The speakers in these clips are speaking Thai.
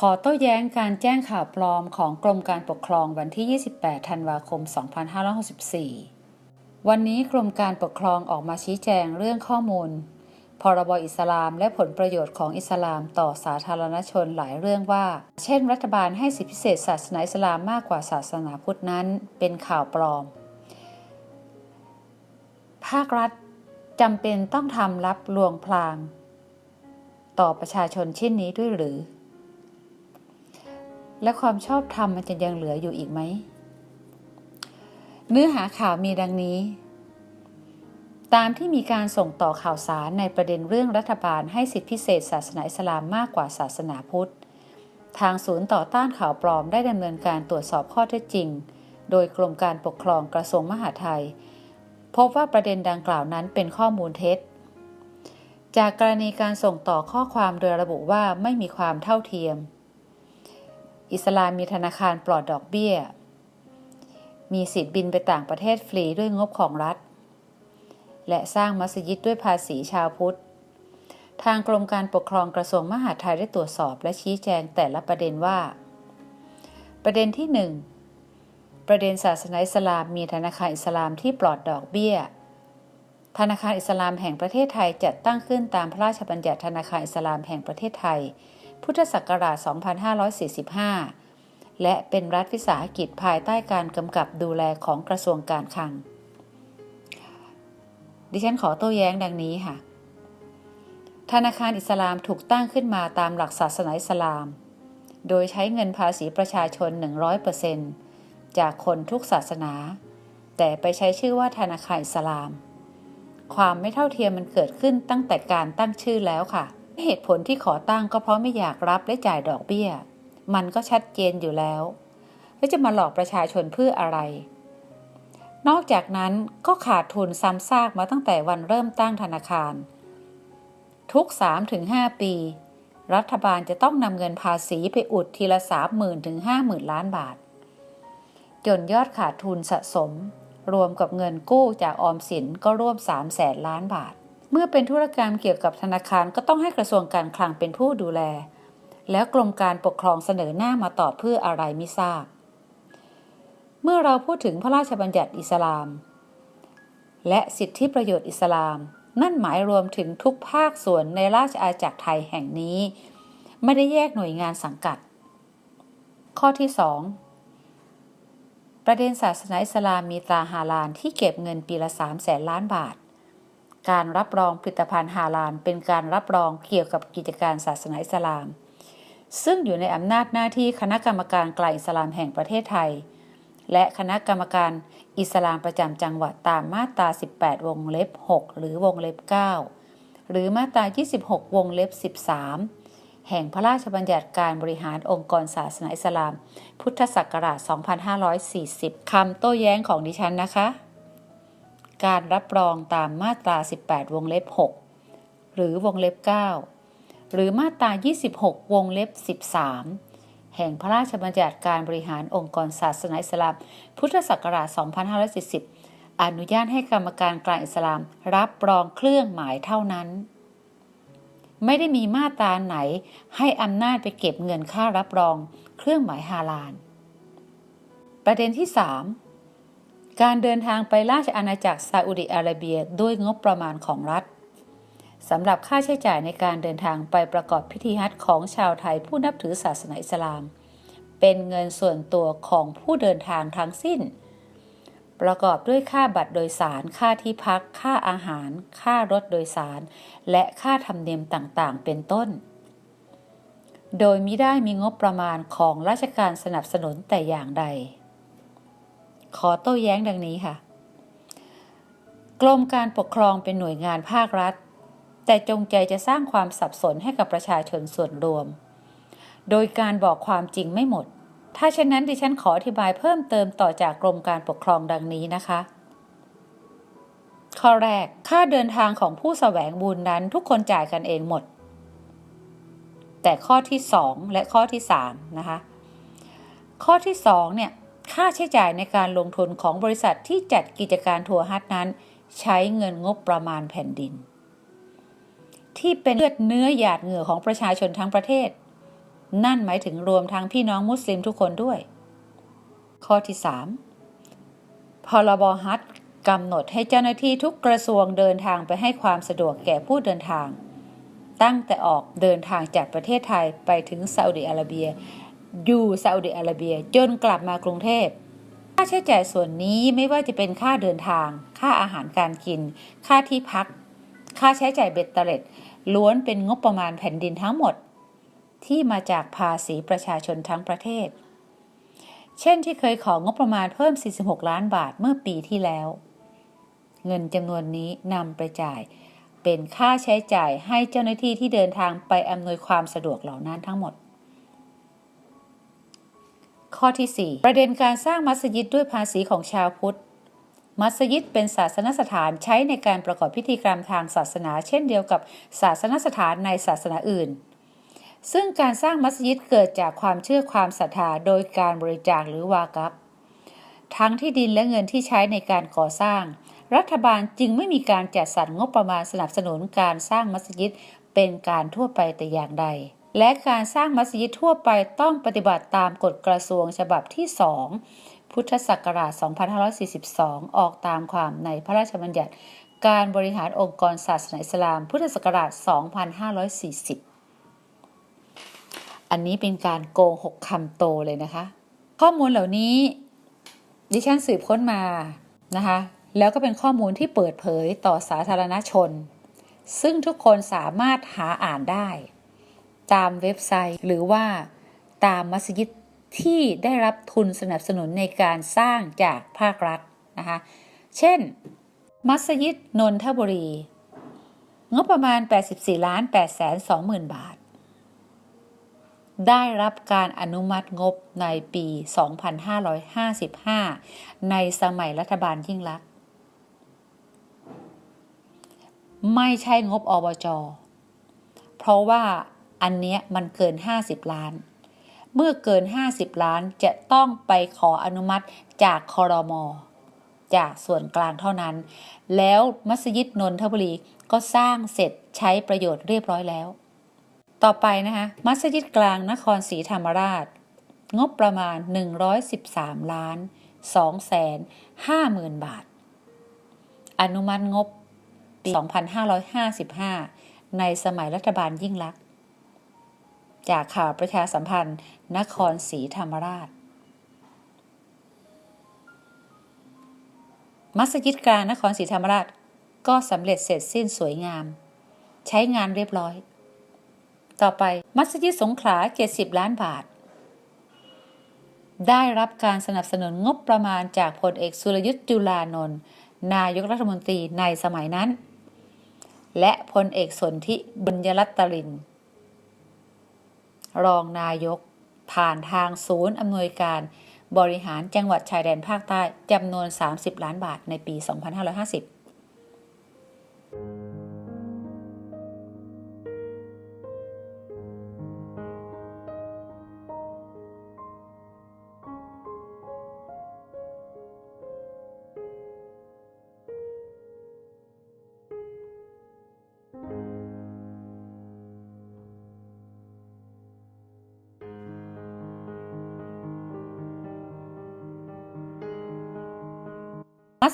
ขอโต้แย้งการแจ้งข่าวปลอมของกรมการปกครองวันที่ 28 ธันวาคม 2564 วันนี้กรมการปกครองออกมาชี้แจงเรื่องข้อมูล พรบอิสลามและผลประโยชน์ของอิสลามต่อสาธารณชนหลายเรื่องว่า เช่น รัฐบาลให้สิทธิพิเศษศาสนาอิสลามมากกว่าศาสนาพุทธนั้น เป็นข่าวปลอม ภาครัฐจำเป็นต้องทำรับลวงพลาง ต่อประชาชนเช่นนี้ด้วยหรือ และความชอบธรรมมันจะยังเหลืออยู่อีกไหม เนื้อหาข่าวมีดังนี้ ตามที่มีการส่งต่อข่าวสารในประเด็นเรื่องรัฐบาลให้สิทธิพิเศษศาสนาอิสลามมากกว่าศาสนาพุทธ ทางศูนย์ต่อต้านข่าวปลอมได้ดำเนินการตรวจสอบข้อเท็จจริง โดยกรมการปกครองกระทรวงมหาดไทย พบว่าประเด็นดังกล่าวนั้นเป็นข้อมูลเท็จจากกรณีการส่งต่อข้อความโดยระบุว่าไม่มีความเท่าเทียม อิสลามมีธนาคารปลอดดอกเบี้ย มีสิทธิ์บินไปต่างประเทศฟรีด้วยงบของรัฐ และสร้างมัสยิดด้วยภาษีชาวพุทธ ทางกรมการปกครองกระทรวงมหาดไทยได้ตรวจสอบและชี้แจงแต่ละประเด็นว่า ประเด็นที่ 1 ประเด็นศาสนาอิสลามมีธนาคารอิสลามที่ปลอดดอกเบี้ย ธนาคารอิสลามแห่งประเทศไทยจัดตั้งขึ้นตามพระราชบัญญัติธนาคารอิสลามแห่งประเทศไทย พุทธศักราช 2545 และเป็นรัฐวิสาหกิจภายใต้การกำกับดูแลของกระทรวงการคลัง ดิฉันขอโต้แย้งดังนี้ค่ะ ธนาคารอิสลามถูกตั้งขึ้นมาตามหลักศาสนาอิสลาม โดยใช้เงินภาษีประชาชน 100%จากคนทุกศาสนา แต่ไปใช้ชื่อว่าธนาคารอิสลาม ความไม่เท่าเทียมมันเกิดขึ้นตั้งแต่การตั้งชื่อแล้วค่ะ เหตุผลที่ขอตั้งก็เพราะไม่อยากรับและจ่ายดอกเบี้ย มันก็ชัดเจนอยู่แล้ว แล้วจะมาหลอกประชาชนเพื่ออะไร นอกจากนั้นก็ขาดทุนซ้ำซากมาตั้งแต่วันเริ่มตั้งธนาคาร ทุก 3-5 ปี รัฐบาลจะต้องนำเงินภาษีไปอุดทีละ 30,000ถึง50,000 ล้านบาท จนยอดขาดทุนสะสม รวมกับเงินกู้จากออมสินก็ร่วม3แสนล้านบาท เมื่อเป็นธุรกรรมเกี่ยวกับธนาคารก็ต้องให้กระทรวงการคลังเป็นผู้ดูแล แล้วกรมการปกครองเสนอหน้ามาตอบเพื่ออะไรไม่ทราบ เมื่อเราพูดถึงพระราชบัญญัติอิสลาม และสิทธิประโยชน์อิสลาม นั่นหมายรวมถึงทุกภาคส่วนในราชอาณาจักรไทยแห่งนี้ ไม่ได้แยกหน่วยงานสังกัด ข้อที่ 2ประเด็นศาสนาอิสลามมีตราฮาลาลที่เก็บเงินปีละ3แสนล้านบาท การรับรองผลิตภัณฑ์ฮาลาลเป็นการรับรองเกี่ยวกับกิจการศาสนาอิสลาม ซึ่งอยู่ในอำนาจหน้าที่คณะกรรมการกลางอิสลามแห่งประเทศไทย และคณะกรรมการอิสลามประจำจังหวัดตามมาตรา 18 วงเล็บ 6 หรือวงเล็บ 9 หรือมาตรา 26 วงเล็บ 13 แห่งพระราชบัญญัติการบริหารองค์กรศาสนาอิสลาม พุทธศักราช 2540 คำโต้แย้งของดิฉันนะคะ การรับรองตามมาตรา 18 วงเล็บ 6 หรือวงเล็บ 9 หรือมาตรา 26 วงเล็บ 13 แห่งพระราชบัญญัติการบริหารองค์กรศาสนาอิสลามพุทธศักราช 2540 อนุญาตให้กรรมการกลางอิสลามรับรองเครื่องหมายเท่านั้น ไม่ได้มีมาตราไหนให้อำนาจไปเก็บเงินค่ารับรองเครื่องหมายฮาลาลประเด็นที่ 3 การเดินทางไปราชอาณาจักรซาอุดิอาระเบียด้วยงบประมาณของรัฐสำหรับค่าใช้จ่ายในการเดินทางไปประกอบพิธีฮัจญ์ของชาวไทยผู้นับถือศาสนาอิสลาม เป็นเงินส่วนตัวของผู้เดินทางทั้งสิ้น ประกอบด้วยค่าบัตรโดยสาร ค่าที่พัก ค่าอาหาร ค่ารถโดยสาร และค่าธรรมเนียมต่างๆ เป็นต้น โดยมิได้มีงบประมาณของราชการสนับสนุนแต่อย่างใด ขอโต้แย้งดังนี้ค่ะ กรมการปกครองเป็นหน่วยงานภาครัฐ แต่จงใจจะสร้างความสับสนให้กับประชาชนส่วนรวม โดยการบอกความจริงไม่หมด ถ้าเช่นนั้นดิฉันขออธิบายเพิ่มเติมต่อจากกรมการปกครองดังนี้นะคะข้อแรก ค่าเดินทางของผู้แสวงบุญนั้นทุกคนจ่ายกันเองหมด แต่ข้อที่ 2 และข้อที่3นะคะ ข้อที่2เนี่ย ค่าใช้จ่ายในการลงทุนของบริษัทที่จัดกิจการทัวร์ฮัทนั้น ใช้เงินงบประมาณแผ่นดิน ที่เป็นเลือดเนื้อหยาดเหงื่อของประชาชนทั้งประเทศ นั่นหมายถึงรวมทั้งพี่น้องมุสลิมทุกคนด้วย ข้อที่ 3 พรบฮัจญ์กำหนดให้เจ้าหน้าที่ทุกกระทรวงเดินทางไปให้ความสะดวกแก่ผู้เดินทาง ตั้งแต่ออกเดินทางจากประเทศไทยไปถึงซาอุดิอาระเบีย อยู่ซาอุดิอาระเบียจนกลับมากรุงเทพค่าใช้จ่ายส่วนนี้ไม่ว่าจะเป็นค่าเดินทาง ค่าอาหารการกิน ค่าที่พัก ค่าใช้จ่ายเบ็ดเตล็ด ล้วนเป็นงบประมาณแผ่นดินทั้งหมด ที่มาจากภาษีประชาชนทั้งประเทศ เช่นที่เคยของงบประมาณเพิ่ม 46 ล้านบาทเมื่อปีที่แล้ว เงินจำนวนนี้นำไปจ่าย เป็นค่าใช้จ่ายให้เจ้าหน้าที่ที่เดินทางไปอำนวยความสะดวกเหล่านั้นทั้งหมด ข้อที่ 4 ประเด็นการสร้างมัสยิดด้วยภาษีของชาวพุทธ มัสยิดเป็นศาสนสถานใช้ในการประกอบพิธีกรรมทางศาสนา เช่นเดียวกับศาสนสถานในศาสนาอื่น ซึ่งการสร้างมัสยิดเกิดจากความเชื่อความศรัทธาโดยการบริจาคหรือวากับทั้งที่ดินและเงินที่ใช้ในการก่อสร้าง รัฐบาลจึงไม่มีการจัดสรรงบประมาณสนับสนุนการสร้างมัสยิดเป็นการทั่วไปแต่อย่างใด และการสร้างมัสยิดทั่วไปต้องปฏิบัติตามกฎกระทรวงฉบับที่2พุทธศักราช 2542 ออกตามความในพระราชบัญญัติ การบริหารองค์กรศาสนาอิสลาม พุทธศักราช 2540 อันนี้เป็นการโกงหกคำโตเลยนะคะ ข้อมูลเหล่านี้ดิฉันสืบค้นมานะคะ แล้วก็เป็นข้อมูลที่เปิดเผยต่อสาธารณชน ซึ่งทุกคนสามารถหาอ่านได้ ตามเว็บไซต์ หรือว่าตามมัสยิดที่ได้รับทุนสนับสนุนในการสร้างจากภาครัฐนะคะเช่น มัสยิดนนทบุรี งบประมาณ 84ล้าน8แสน2หมื่นบาท ได้รับการอนุมัติงบในปี 2555 ในสมัยรัฐบาลยิ่งลักษณ์ไม่ใช่งบอบจ เพราะว่า อันเนี้ยมันเกิน 50 ล้าน เมื่อเกิน 50 ล้านจะต้องไปขออนุมัติจากคอรมอจากส่วนกลางเท่านั้น แล้วมัสยิดนนทบุรีก็สร้างเสร็จใช้ประโยชน์เรียบร้อยแล้ว ต่อไปนะคะมัสยิดกลางนครศรีธรรมราช งบประมาณ 113 ล้าน2แสน5หมื่นบาท อนุมัติงบปี 2555 ในสมัยรัฐบาลยิ่งลักษณ์ จากข่าวประชาสัมพันธ์ นครศรีธรรมราช มัสยิดกลางนครศรีธรรมราช ก็สำเร็จเสร็จสิ้นสวยงาม ใช้งานเรียบร้อย ต่อไปมัสยิดสงขลา 70 ล้านบาท ได้รับการสนับสนุนงบประมาณจากพลเอกสุรยุทธ์จุลานนท์นายกรัฐมนตรีในสมัยนั้น และพลเอกสนธิบุญยรัตตริน รองนายก ผ่านทางศูนย์อำนวยการบริหารจังหวัดชายแดนภาคใต้จำนวน 30 ล้านบาทในปี 2550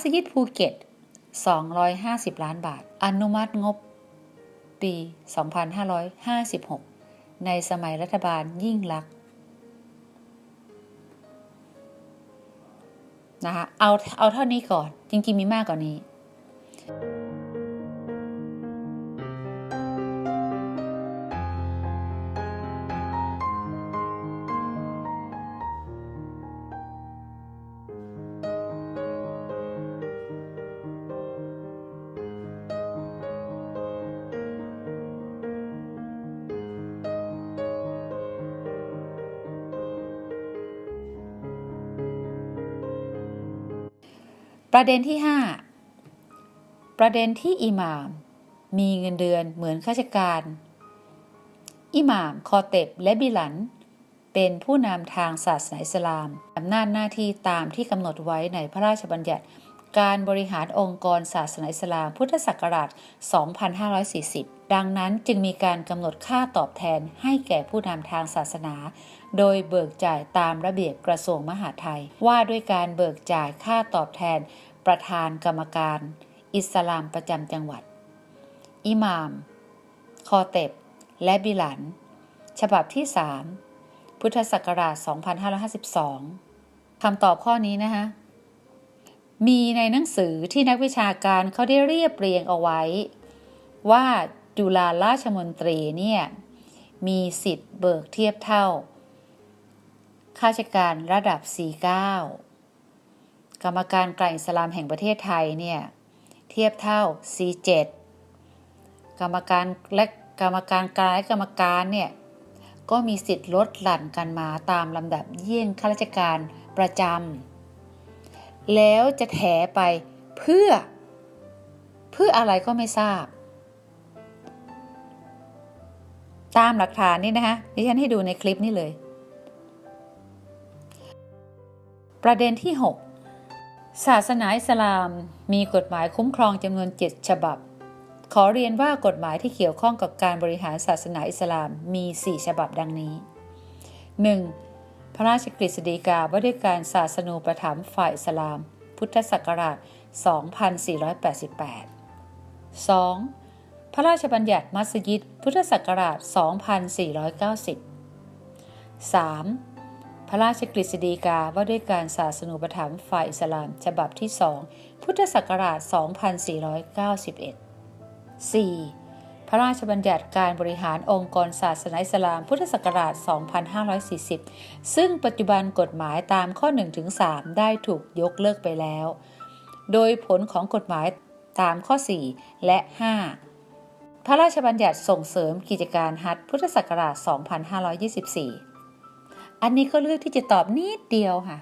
สยิดภูเก็ต 250 ล้านบาท อนุมัติงบปี 2556 ในสมัยรัฐบาลยิ่งลักษณ์นะคะเอาเอาเท่านี้ก่อน จริงๆมีมากกว่านี้ ประเด็นที่ 5 ประเด็นที่อิหม่าม มีเงินเดือนเหมือนข้าราชการ อิหม่าม คอเต็บและบิลัน เป็นผู้นำทางศาสนาอิสลามอำนาจหน้าที่ตามที่กำหนดไว้ในพระราชบัญญัติ การบริหารองค์กรศาสนาอิสลามพุทธศักราช 2540 ดังนั้นจึงมีการกำหนดค่าตอบแทนให้แก่ผู้นำทางศาสนา โดยเบิกจ่ายตามระเบียบกระทรวงมหาดไทย ว่าด้วยการเบิกจ่ายค่าตอบแทน ประธานกรรมการ อิสลามประจำจังหวัด อิหม่าม คอเต็บ และบิลัน ฉบับที่ 3 พุทธศักราช 2552คำตอบข้อนี้นะคะมีในหนังสือที่นักวิชาการเขาได้เรียบเรียงเอาไว้ ว่า จุฬาราชมนตรีเนี่ยมีสิทธิ์เบิกเทียบเท่า ข้าราชการระดับ 49 กรรมการกลางอิสลามแห่งประเทศไทยเนี่ยเทียบเท่า C7 กรรมการและกรรมการกลางและกรรมการเนี่ยก็มีสิทธิ์ลดหลั่นกันมาตามลำดับเยี่ยงข้าราชการประจำแล้วจะแถไปเพื่อ เพื่ออะไรก็ไม่ทราบ ตามหลักฐานนี่นะคะดิฉันให้ดูในคลิปนี้เลย ประเด็นที่ 6 ศาสนาอิสลาม มีกฎหมายคุ้มครองจำนวน 7 ฉบับ ขอเรียนว่ากฎหมายที่เกี่ยวข้องกับการบริหารศาสนาอิสลามมี 4 ฉบับดังนี้ 1. พระราชกฤษฎีกาว่าด้วยการศาสนูปถัมภ์ฝ่ายอิสลาม พุทธศักราช 2488 2. พระราชบัญญัติมัสยิด พุทธศักราช 2490 3. พระราชกฤษฎีกาว่าด้วยการศาสนูปถัมภ์ฝ่ายอิสลาม ฉบับที่2พุทธศักราช 2491 4. พระราชบัญญัติการบริหารองค์กรศาสนาอิสลาม พุทธศักราช 2540 ซึ่งปัจจุบันกฎหมายตามข้อ 1-3 ได้ถูกยกเลิกไปแล้ว โดยผลของกฎหมายตามข้อ 4 และ 5 พระราชบัญญัติส่งเสริมกิจการฮัทพุทธศักราช 2524 อันนี้ก็เลือกที่จะตอบนิดเดียวค่ะ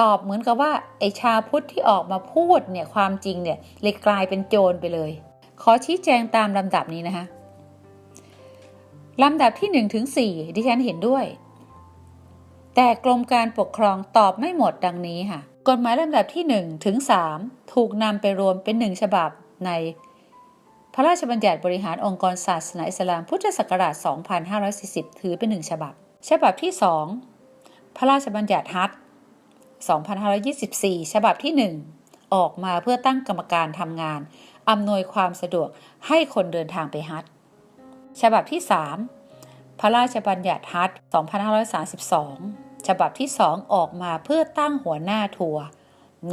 ตอบเหมือนกับว่าไอชาพุทธที่ออกมาพูดเนี่ยความจริงเนี่ยเลยกลายเป็นโจรไปเลย ขอชี้แจงตามลำดับนี้นะคะลำดับที่ 1 ถึง 4 ดิฉันเห็นด้วย แต่กรมการปกครองตอบไม่หมดดังนี้ค่ะ กฎหมายลำดับที่ 1 ถึง 3 ถูกนำไปรวมเป็นหนึ่งฉบับใน พระราชบัญญัติบริหารองค์กรศาสนาอิสลามพุทธศักราช 2540 ถือเป็นหนึ่งฉบับ ฉบับที่ 2 พระราชบัญญัติฮัท2524 ฉบับที่ 1 ออกมาเพื่อตั้งกรรมการทำงาน อำนวยความสะดวกให้คนเดินทางไปฮัทฉบับที่ 3 พระราชบัญญัติฮัท2532 ฉบับที่ 2 ออกมาเพื่อตั้งหัวหน้าทัวร์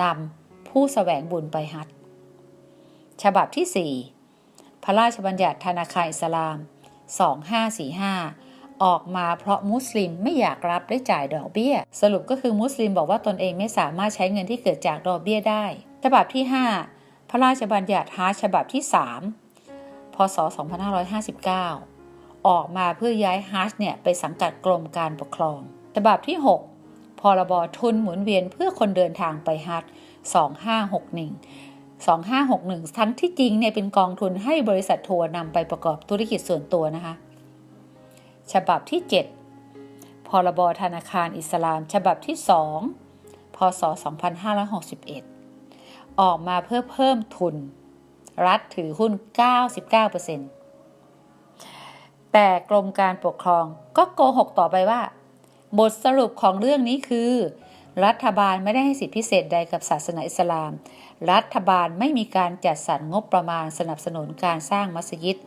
นำผู้สแสวงบุญไปฮัทฉบับที่ 4 ระราชบัญญัติธนาคารอิสลาม 2545 ออกมาเพราะมุสลิมไม่อยากรับได้จ่ายดอกเบี้ย สรุปก็คือมุสลิมบอกว่าตนเองไม่สามารถใช้เงินที่เกิดจากดอกเบี้ยได้ ฉบับที่ 5 พระราชบัญญัติฮาฉบับที่ 3 พศ 2559 ออกมาเพื่อย้ายฮาชเนี่ยไปสังกัดกรมการปกครอง ฉบับที่ 6พรบทุนหมุนเวียนเพื่อคนเดินทางไปฮัท2561 2561 ทั้งที่จริงเนี่ยเป็นกองทุนให้บริษัททัวร์นำไปประกอบธุรกิจส่วนตัวนะคะ ฉบับที่ 7 พรบธนาคารอิสลาม ฉบับที่ 2 พศ 2561 ออกมาเพื่อเพิ่มทุน รัฐถือหุ้น 99%แต่กรมการปกครองก็โกหกต่อไปว่า บทสรุปของเรื่องนี้คือ รัฐบาลไม่ได้ให้สิทธิพิเศษใดกับศาสนาอิสลาม รัฐบาลไม่มีการจัดสรรงบประมาณสนับสนุนการสร้างมัสยิด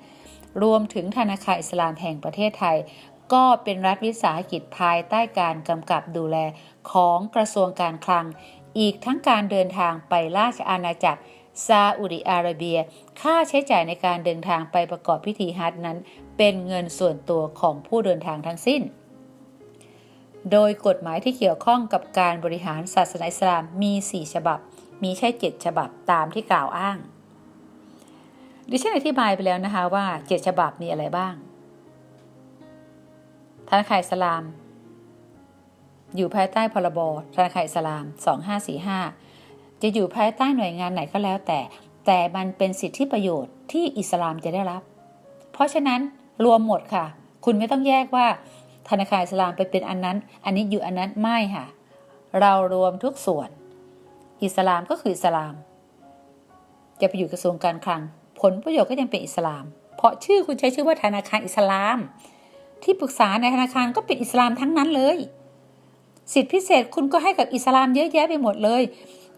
รวมถึงธนาคารอิสลามแห่งประเทศไทย ก็เป็นรัฐวิสาหกิจภายใต้การกำกับดูแลของกระทรวงการคลัง อีกทั้งการเดินทางไปราชอาณาจักรซาอุดิอาระเบีย ค่าใช้จ่ายในการเดินทางไปประกอบพิธีฮัจนั้น เป็นเงินส่วนตัวของผู้เดินทางทั้งสิ้น โดยกฎหมายที่เกี่ยวข้องกับการบริหารศาสนาอิสลามมี 4 ฉบับ มีใช่7 ฉบับตามที่กล่าวอ้าง ดิฉันอธิบายไปแล้วนะคะว่า 7 ฉบับมีอะไรบ้างธนาคารอิสลาม อยู่ภายใต้พรบธนาคารอิสลาม 2545 จะอยู่ภายใต้หน่วยงานไหนก็แล้วแต่ แต่มันเป็นสิทธิประโยชน์ที่อิสลามจะได้รับ เพราะฉะนั้นรวมหมดค่ะ คุณไม่ต้องแยกว่า ธนาคารอิสลามไปเป็นอันนั้น อันนี้อยู่อันนั้นไม่ค่ะ เรารวมทุกส่วน อิสลามก็คืออิสลาม จะไปอยู่กระทรวงการคลัง ผลประโยชน์ก็ยังเป็นอิสลาม เพราะชื่อคุณใช้ชื่อว่าธนาคารอิสลาม ที่ปรึกษาในธนาคารก็เป็นอิสลามทั้งนั้นเลย สิทธิพิเศษคุณก็ให้กับอิสลามเยอะแยะไปหมดเลย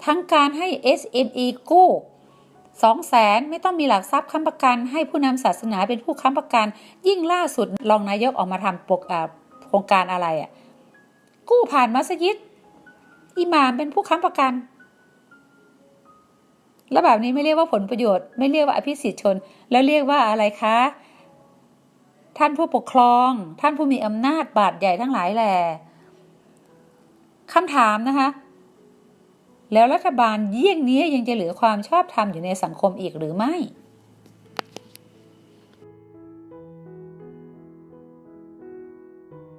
ทั้งการให้ SME กู้ สองแสนไม่ต้องมีหลักทรัพย์ค้ำประกันให้ผู้นำศาสนาเป็นผู้ค้ำประกัน ยิ่งล่าสุดรองนายกออกมาทำปกโครงการอะไรอะ่ะกู้ผ่านมัสยิดอิหม่ามเป็นผู้ค้ำประกัน แล้วแบบนี้ไม่เรียกว่าผลประโยชน์ ไม่เรียกว่าอภิสิทธิชน แล้วเรียกว่าอะไรคะ ท่านผู้ปกครอง ท่านผู้มีอำนาจบาดใหญ่ทั้งหลายแหละคำถามนะคะ แล้วรัฐบาลเยี่ยงนี้ยังจะเหลือความชอบธรรมอยู่ในสังคมอีกหรือไม่